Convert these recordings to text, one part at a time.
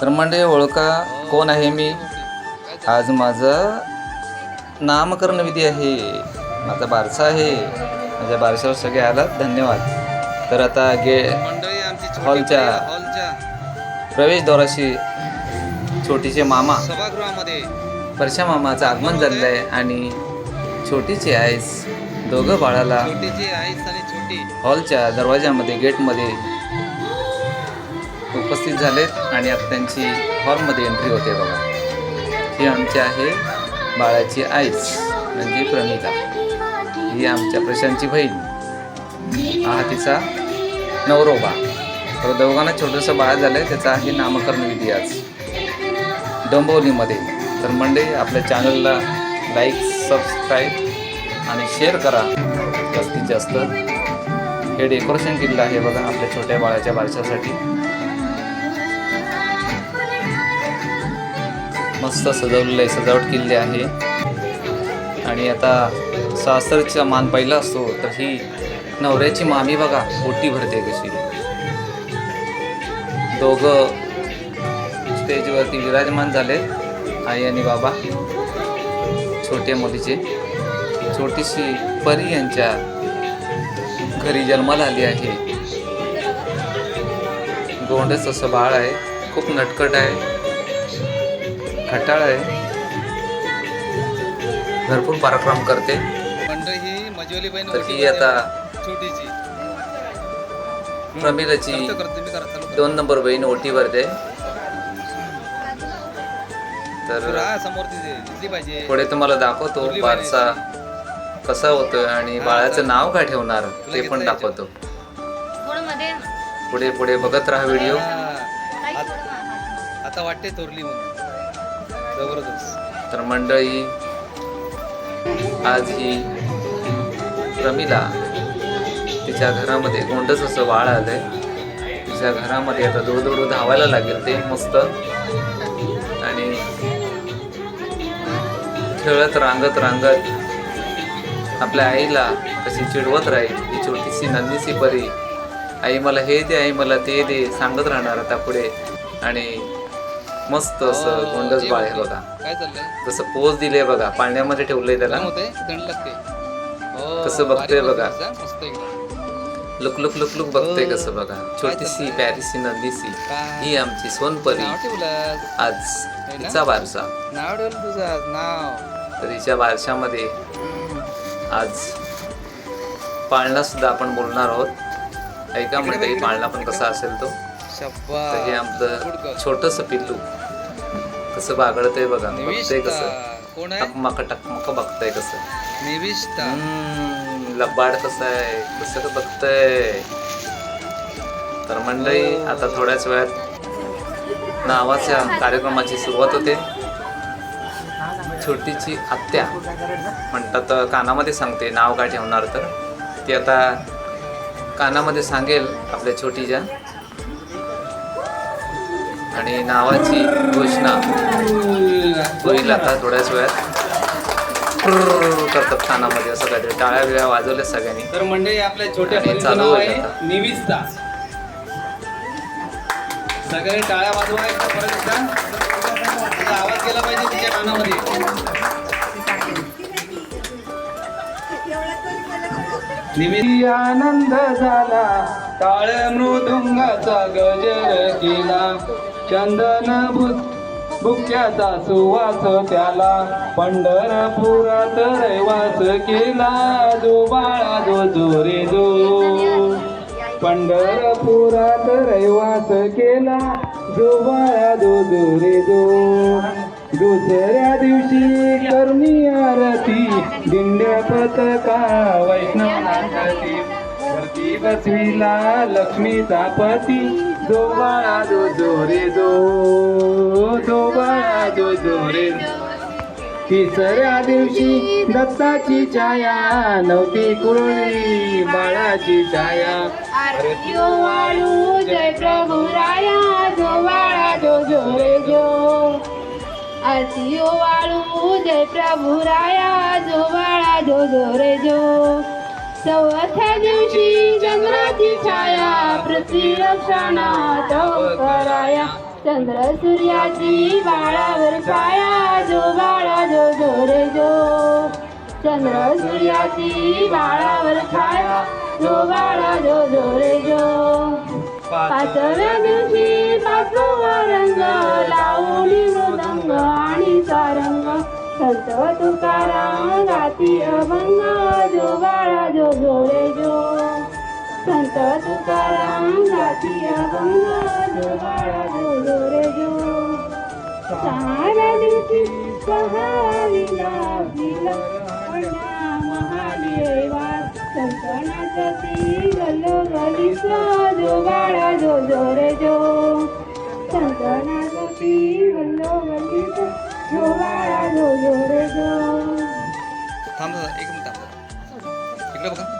तर म्हणजे ओळखा. कोण आहे मी? आज माझं नामकरण विधी आहे. माझा बारसा आहे. माझ्या बारशावर सगळे आलात. धन्यवाद. तर आता गे हॉलच्या- प्रवेशद्वाराशी छोटीचे मामा सभागृहामध्ये परशा मामाचं आगमन झालेलं आहे आणि छोटीची आईस दोघं बाळाला हॉलच्या दरवाजामध्ये गेटमध्ये उपस्थित झालेत आणि आता त्यांची हॉलमध्ये एंट्री होते बघा. ही आमची आहे बाळाची आईच म्हणजे प्रमिता. ही आमच्या प्रशांतची बहीण. हा तिचा नवरोबा. तर दोघांना छोटंसं बाळ झालं आहे त्याचा आहे नामकरण विधी आज. डोंबवलीमध्ये. तर मंडे आपल्या चॅनलला लाईक सबस्क्राईब आणि शेअर करा. जास्तीत जास्त. हे डेकोरेशन केलेलं आहे बघा आपल्या छोट्या बाळाच्या बारशासाठी. मस्त सजवलेलं आहे सजावट केलेली आहे. आणि आता सासरचा मान पहिला असतो तर ही नवऱ्याची मामी बघा ओटी भरते कशी. दोघं स्टेजवरती विराजमान झाले आई आणि बाबा छोट्या मुलीचे. छोटीशी परी यांच्या घरी जन्माला आली आहे. गोंडच असं बाळ आहे खूप नटकट आहे. खटाळ आहे. भरपूर पराक्रम करते. तर ही आता प्रमिलाची. दोन नंबर बहीण ओटी भरते. तर पुढे तुम्हाला दाखवतो बारसा कसा होतोय आणि बाळाचं नाव काय ठेवणार ते पण दाखवतो. पुढे पुढे बघत राहा व्हिडिओ. हा. आत- वाटते थोरली म्हणून. तर मंडळी आज ही प्रमिला तिच्या घरामध्ये गोंडच असं वाळ आलंय. तिच्या घरामध्ये आता दूर धावायला लागेल ते मस्त. आणि खेळत रांगत रांगत आपल्या आईला कशी चिडवत राहील ही छोटीशी नंदीसी परी. आई मला हे दे आई मला ते दे सांगत राहणार आता पुढे. आणि मस्त असं हो, गोंडच जे बाळ आहे होते. बघा. काय चाललंय? जसं पोज दिले बघा पाण्यामध्ये ठेवलंय त्याला. गरम होते थंड लागते हो, कसं बघतोय बघा. बघतोयस, मस्त एकदम. लुक लुक लुक लुक बघतोय हो. कसं बघा. छोटीशी? प्यारीसी नंदीसी. काय? ही आमची सोनपरी. नाव ठेवलं आज. है? तिचा बारसा नाव ठेवलं तुझं आज, नाव. तर हिच्या बारशामध्ये आज पाळणा सुद्धा आपण बोलणार आहोत. ऐका म्हणते पाळणा पण कसा असेल तो? तर हे आमचं. छोटस पिल्लू. कसं बागडतंय बघा. बघतंय कसं. आहे? टकमक टकमक बघतंय कसं. लबाड कसं आहे? कसं का बघतंय? तर मंडळी आता थोड्याच वेळात नावाच्या कार्यक्रमाची सुरुवात होते. छोटीची आत्या म्हणतात कानामध्ये सांगते नाव काय ठेवणार तर. ती आता कानामध्ये सांगेल आपल्या छोटीच्या आणि नावाची घोषणा. होईल आता थोड्याच वेळात. करतात कानामध्ये असं काहीतरी. टाळ्या बिळ्या वाजवल्या सगळ्यांनी. तर मंडळी आपल्या छोट्या आणि चालू आहे आता. निविस्ता सगळे टाळ्या वाजवा परत एकदा. त्याचा आवाज गेला पाहिजे तिच्या कानामध्ये. आनंद झाला. टाळ मृदुंगाचा गजर केला. चंदन भुत बुक्याचा सुवास त्याला. पंढरपुरात रैवास केला. जो बाळा जो जोरे जो. पंढरपुरात रैवास केला. जो बाळा जो जोरे जो. दुसऱ्या दिवशी करणी आरती. दिंड्या पथका वैष्णव बसविला लक्ष्मीचा पती. जो बाळा जो जो रे जो जो बाळा रे तिसऱ्या दिवशी दत्ताची छाया नव्हती कुरळी बाळाची छाया वाळू जय प्रभू राया जो वाळा जो जो रे जो आरती वाळू जय प्रभू राया जो वाळा जो जो रे जो चौथ्या दिवशी चंद्राची छाया पृथ्वी रक्षणा हो कराया. चंद्र सूर्याची बाळावर छाया जो बाळा जो जो रे जो. चंद्र सूर्याची बाळावर छाया जो बाळा जो जो रे जो. पाचव्या दिवशी पाचवा रंग लावली मृदंग आणि सारंग. संत तुकाराम गाती अभंग जो बाळा जो जो रे जो. तुकाराम गाती अभंग जो जो जो विला महादेवा जो बाळा जो जो जो बाळा जो जो थांब एक मिनिट थांब इकडे बघा.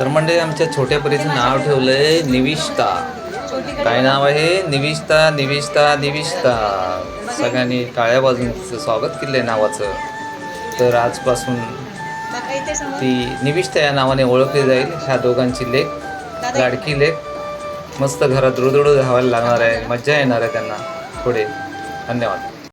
तर म्हणजे आमच्या छोट्या परीचं नाव ठेवलंय निविष्ठा. काय नाव आहे? निविष्ठा निविष्ठा निविष्ठा. सगळ्यांनी काळ्या बाजून तिचं स्वागत आहे नावाचं. तर आजपासून ती निविष्ठा या नावाने ओळखली जाईल. ह्या दोघांची लेख लाडकी लेख. मस्त घरात रुदुडू धावायला लागणार आहे. मज्जा येणार आहे त्यांना पुढे. धन्यवाद.